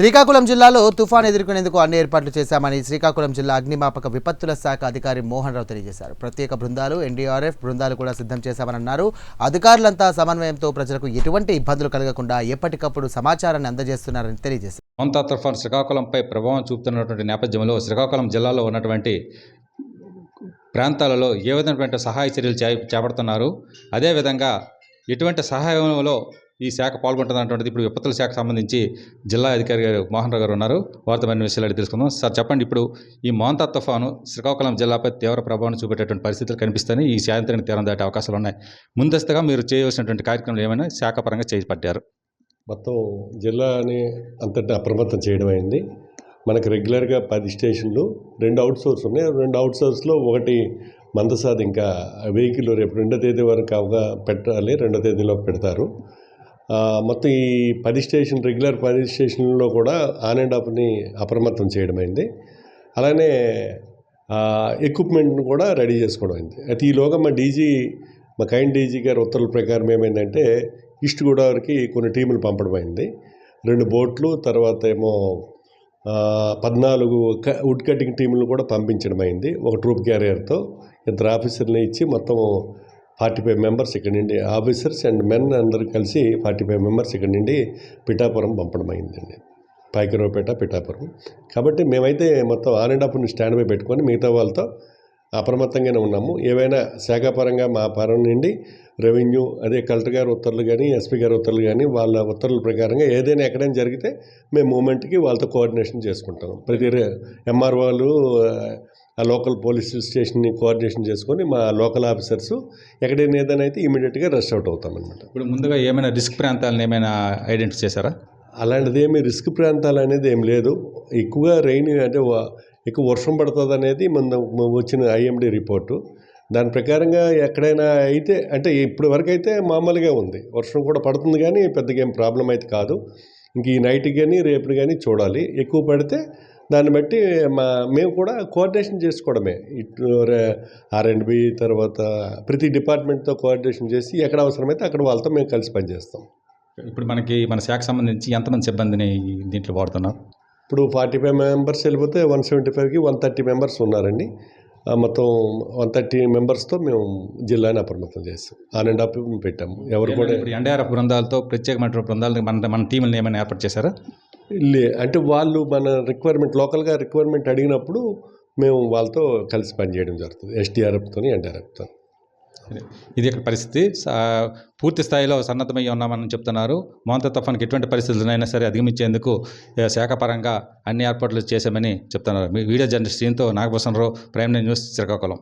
శ్రీకాకుళం జిల్లాలో తుఫాన్ ఎదుర్కొనేందుకు అన్ని ఏర్పాట్లు చేశామని శ్రీకాకుళం జిల్లా అగ్నిమాపక విపత్తుల శాఖ అధికారి మోహన్ రావు తెలియజేశారు. ప్రత్యేక బృందాలు ఎన్డీఆర్ఎఫ్ బృందాలు కూడా సిద్ధం చేశామన్నారు అధికారులంతా సమన్వయంతో ప్రజలకు ఎటువంటి ఇబ్బందులు కలగకుండా ఎప్పటికప్పుడు సమాచారాన్ని అందజేస్తున్నారని తెలియజేశారు. మమతా తుఫాన్ శ్రీకాకుళంపై ప్రభావం చూపుతున్నటువంటి నేపథ్యంలో శ్రీకాకుళం జిల్లాలో ఉన్నటువంటి ప్రాంతాలలో ఏ విధమైనటువంటి సహాయ చర్యలు చే చేపడుతున్నారు? అదేవిధంగా ఎటువంటి సహాయంలో ఈ శాఖ పాల్గొంటున్నటువంటిది ఇప్పుడు విపత్తుల శాఖ సంబంధించి జిల్లా అధికారి గారు మోహన్ రావు గారు ఉన్నారు. వారితో మరిన్ని విషయాలు అడిగి తెలుసుకుందాం. సార్ చెప్పండి ఇప్పుడు ఈ మోంతా తుఫాను శ్రీకాకుళం జిల్లాపై తీవ్ర ప్రభావం చూపేటటువంటి పరిస్థితులు కనిపిస్తాయి ఈ సాయంత్రానికి తీరం దాటే అవకాశాలు ఉన్నాయి. ముందస్తుగా మీరు చేయవలసినటువంటి కార్యక్రమాలు ఏమైనా శాఖపరంగా చేపట్టారు? మొత్తం జిల్లాని అంతటా అప్రమత్తం చేయడం అయింది. మనకు రెగ్యులర్గా పది స్టేషన్లు రెండు అవుట్ సోర్స్ ఉన్నాయి రెండు అవుట్ సోర్స్లో ఒకటి మందసాది ఇంకా వెహికల్ రేపు రెండో తేదీ వరకు అవగా పెట్టాలి. రెండో తేదీలో పెడతారు. మొత్తం ఈ పది స్టేషన్ రెగ్యులర్ పది స్టేషన్లో కూడా ఆన్ అండ్ ఆఫ్ని అప్రమత్తం చేయడం అయింది. అలానే ఎక్విప్మెంట్ను కూడా రెడీ చేసుకోవడం అయింది. అయితే ఈలోగా మా డీజీ మా కైండ్ డీజీ గారి ఉత్తర్వుల ప్రకారం ఏమైందంటే ఈస్ట్ గోదావరికి కొన్ని టీములు పంపడం అయింది. రెండు బోట్లు తర్వాత ఏమో పద్నాలుగు క వుడ్ కటింగ్ టీములు కూడా పంపించడం అయింది. ఒక ట్రూప్ క్యారియర్తో ఇద్దరు ఆఫీసర్ని ఇచ్చి మొత్తం ఫార్టీ ఫైవ్ మెంబర్స్ ఇక్కడ నుండి ఆఫీసర్స్ అండ్ మెన్ అందరూ కలిసి ఫార్టీ ఫైవ్ మెంబర్స్ ఇక్కడ నుండి పిఠాపురం పంపడం అయిందండి పాయకరావుపేట పిఠాపురం. కాబట్టి మేమైతే మొత్తం ఆన్ అండ్ ఆఫ్ని స్టాండ్ బై పెట్టుకొని మిగతా వాళ్ళతో అప్రమత్తంగానే ఉన్నాము. ఏవైనా శాఖాపరంగా మా పరం నుండి రెవెన్యూ అదే కలెక్టర్ గారి ఉత్తర్వులు కానీ ఎస్పీ గారి ఉత్తర్వులు కానీ వాళ్ళ ఉత్తర్వుల ప్రకారంగా ఏదైనా ఎక్కడైనా జరిగితే మేము మూమెంట్కి వాళ్ళతో కోఆర్డినేషన్ చేసుకుంటాం. ప్రతి ఎంఆర్ఓలు ఆ లోకల్ పోలీస్ స్టేషన్ని కోఆర్డినేషన్ చేసుకొని మా లోకల్ ఆఫీసర్స్ ఎక్కడైనా ఏదైనా అయితే ఇమీడియట్గా రెస్ట్ అవుట్ అవుతాం అనమాట ఇప్పుడు ముందుగా ఏమైనా రిస్క్ ప్రాంతాలను ఏమైనా ఐడెంటిఫై చేశారా? అలాంటిది ఏమి రిస్క్ ప్రాంతాలు అనేది ఏం లేదు. ఎక్కువగా రెయిన్ అంటే ఎక్కువ వర్షం పడుతుంది అనేది మన వచ్చిన ఐఎండి రిపోర్టు. దాని ప్రకారంగా ఎక్కడైనా అయితే అంటే ఇప్పటి వరకు అయితే మామూలుగా ఉంది. వర్షం కూడా పడుతుంది కానీ పెద్దగా ఏం ప్రాబ్లం అయితే కాదు. ఇంక ఈ నైట్కి కానీ రేపు కానీ చూడాలి. ఎక్కువ పడితే దాన్ని బట్టి మా మేము కూడా కోఆర్డినేషన్ చేసుకోవడమే. ఇటు ఆర్ అండ్ బి తర్వాత ప్రతి డిపార్ట్మెంట్తో కోఆర్డినేషన్ చేసి ఎక్కడ అవసరమైతే అక్కడ వాళ్ళతో మేము కలిసి పనిచేస్తాం. ఇప్పుడు మనకి మన శాఖ సంబంధించి ఎంతమంది సిబ్బందిని దీంట్లో వాడుతున్నారు? ఇప్పుడు ఫార్టీ ఫైవ్ మెంబర్స్ వెళ్ళిపోతే వన్ సెవెంటీ ఫైవ్కి వన్ థర్టీ మెంబర్స్ ఉన్నారండి. మొత్తం వన్ థర్టీ మెంబర్స్తో మేము జిల్లాని అప్రమత్తం చేస్తాం. ఆన్ అండ్ ఆఫ్ పెట్టాము. ఎవరు కూడా ఇప్పుడు ఎన్డీఆర్ఎఫ్ బృందాలతో ప్రత్యేకమైన బృందాలను మన మన టీంలను ఏమైనా ఏర్పాటు చేశారా? లే అంటే వాళ్ళు మన రిక్వైర్మెంట్ లోకల్గా రిక్వైర్మెంట్ అడిగినప్పుడు మేము వాళ్ళతో కలిసి పనిచేయడం జరుగుతుంది. ఎస్టీఆర్ఎఫ్తో ఎన్డీఆర్ఎఫ్తో ఇది. ఇక్కడ పరిస్థితి? పూర్తి స్థాయిలో సన్నద్ధమై ఉన్నామని చెప్తున్నారు. మోంత తుఫాన్కి ఎటువంటి పరిస్థితులైనా సరే అధిగమించేందుకు శాఖ శాఖపరంగా అన్ని ఏర్పాట్లు చేశామని చెప్తున్నారు. మీ వీడియో జర్నలిస్ట్ దీంతో నాగభూషణరావు ప్రైమ్ న్యూస్ శ్రీకాకుళం.